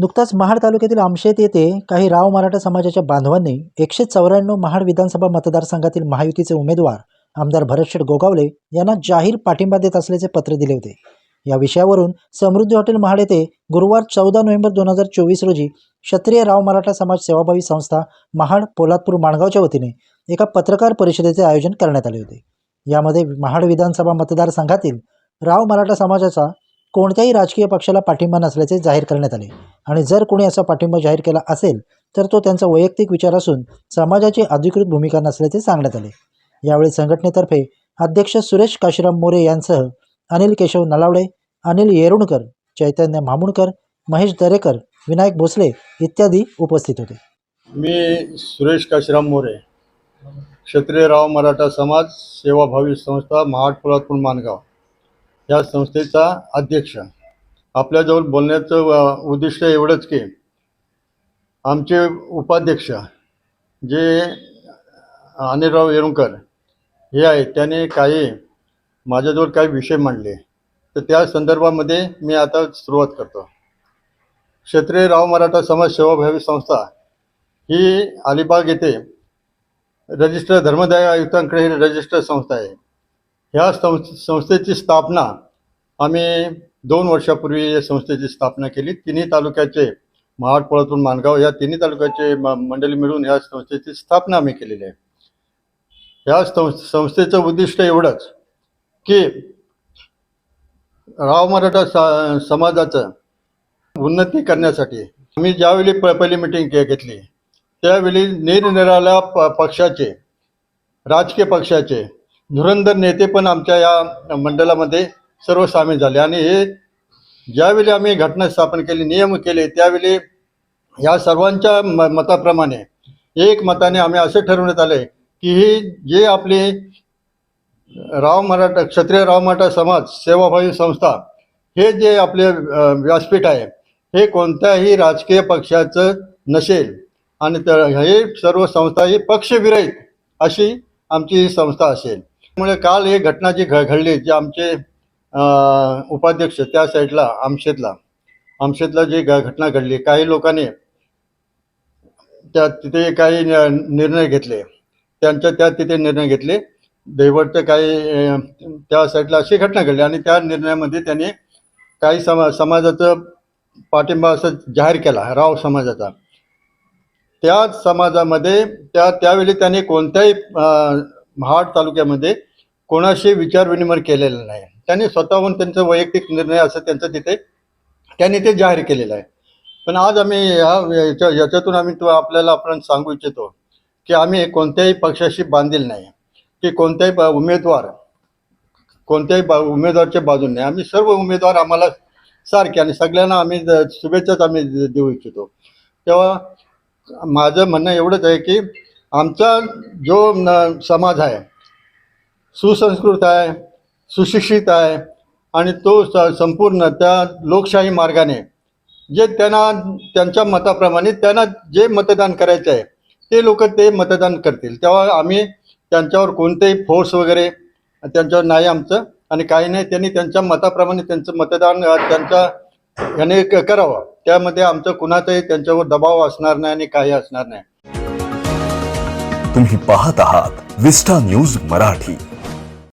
नुकताच महाड तालुक्यातील आमशेत येथे काही राव मराठा समाजाच्या बांधवांनी एकशे चौऱ्याण्णव महाड विधानसभा मतदारसंघातील महायुतीचे उमेदवार आमदार भरतशेठ गोगावले यांना जाहीर पाठिंबा देत असल्याचे पत्र दिले होते. या विषयावरून समृद्धी हॉटेल महाड येथे गुरुवार चौदा नोव्हेंबर दोन हजार चोवीस रोजी क्षत्रिय राव मराठा समाज सेवाभावी संस्था महाड पोलादपूर माणगावच्या वतीने एका पत्रकार परिषदेचे आयोजन करण्यात आले होते. यामध्ये महाड विधानसभा मतदारसंघातील राव मराठा समाजाचा कोणत्याही राजकीय पक्षाला पाठिंबा नसल्याचे जाहीर करण्यात आले. आणि जर कोणी असा पाठिंबा जाहीर केला असेल तर तो त्यांचा वैयक्तिक विचार असून समाजाची अधिकृत भूमिका नसल्याचे सांगण्यात आले. यावेळी संघटनेतर्फे अध्यक्ष सुरेश काशीराम मोरे यांसह अनिल केशव नलावडे अनिल येरुणकर चैतन्य मामुणकर महेश दरेकर विनायक भोसले इत्यादी उपस्थित होते. मी सुरेश काशीराम मोरे क्षत्रियराव मराठा समाज सेवाभावी संस्था महाड पुलातपूर मानगाव या संस्थेचा अध्यक्ष. आपल्याजवळ बोलण्याचं उद्दिष्ट एवढंच की आमचे उपाध्यक्ष जे अनिलराव येरुंकर हे आहे त्याने काही माझ्याजवळ काही विषय मांडले. तर त्या संदर्भामध्ये मी आता सुरुवात करतो. क्षत्रिय राव मराठा समाज सेवाभावी संस्था ही अलिबाग येथे रजिस्टर धर्मदाय आयुक्तांकडे ही रजिस्टर संस्था आहे. ह्या संस संस्थेची स्थापना आम्ही दोन वर्षापूर्वी या संस्थेची स्थापना केली. तिन्ही तालुक्याचे महाड माणगाव या तिन्ही तालुक्याचे म- मंडळी मिळून ह्या संस्थेची स्थापना आम्ही केलेली आहे. ह्या सं संस्थेचं उद्दिष्ट एवढंच की राव मराठा सा समाजाचं उन्नती करण्यासाठी आम्ही ज्यावेळी प पहिली मिटिंग घेतली त्यावेळी निरनिराळ्या प पक्षाचे राजकीय पक्षाचे धुरंधर नेते पण आमच्या या मंडळामध्ये सर्व सामील झाले. आणि हे ज्यावेळी आम्ही घटना स्थापन केली नियम केले त्यावेळी या सर्वांच्या म मताप्रमाणे एक मताने आम्ही असे ठरवण्यात आले की ही जे आपले राव मराठा क्षत्रिय राव मराठा समाज सेवाभावी संस्था हे जे आपले व्यासपीठ आहे हे कोणत्याही राजकीय पक्षाचं नसेल. आणि तर हे सर्व संस्था ही पक्षविरहित अशी आमची ही संस्था असेल. त्यामुळे काल एक घटना जी घ घडली जे आमचे उपाध्यक्ष त्या साईडला आमशेतला आमशेतला जी घटना घडली काही लोकांनी त्या तिथे काही निर्णय घेतले. त्यांच्या त्या तिथे निर्णय घेतले. दैवटचे काही त्या साईडला अशी घटना घडली आणि त्या निर्णयामध्ये त्यांनी काही समा समाजाचं पाठिंबा असं जाहीर केला राव समाजाचा. त्या समाजामध्ये त्या त्यावेळी त्यांनी कोणत्याही महाड तालुक्यामध्ये कोणाशी विचारविनिमय केलेला नाही. त्यांनी स्वतःहून त्यांचा वैयक्तिक निर्णय असं त्यांचं तिथे त्यांनी ते जाहीर केलेलं आहे. पण आज आम्ही ह्या याच्या याच्यातून आम्ही तो आपल्याला आपण सांगू इच्छितो की आम्ही कोणत्याही पक्षाशी बांधील नाही. की कोणत्याही उमेदवार कोणत्याही बा उमेदवारच्या बाजून नाही. आम्ही सर्व उमेदवार आम्हाला सारखे आणि सगळ्यांना आम्ही शुभेच्छाच आम्ही देऊ इच्छितो. तेव्हा माझं म्हणणं एवढंच आहे की आमचा जो न समाज आहे सुसंस्कृत आहे सुशिक्षित आहे आणि तो स संपूर्ण त्या लोकशाही मार्गाने जे त्यांना त्यांच्या मताप्रमाणे त्यांना जे मतदान करायचं आहे ते लोक ते मतदान करतील. तेव्हा आम्ही त्यांच्यावर कोणतेही फोर्स वगैरे त्यांच्यावर नाही आमचं आणि काही नाही त्यांनी त्यांच्या मताप्रमाणे त्यांचं मतदान त्यांच्या याने क- करावं. त्यामध्ये आमचं कुणाचाही त्यांच्यावर दबाव असणार नाही आणि काही असणार नाही. तुम्ही पाहत आहात विस्टा न्यूज मराठी.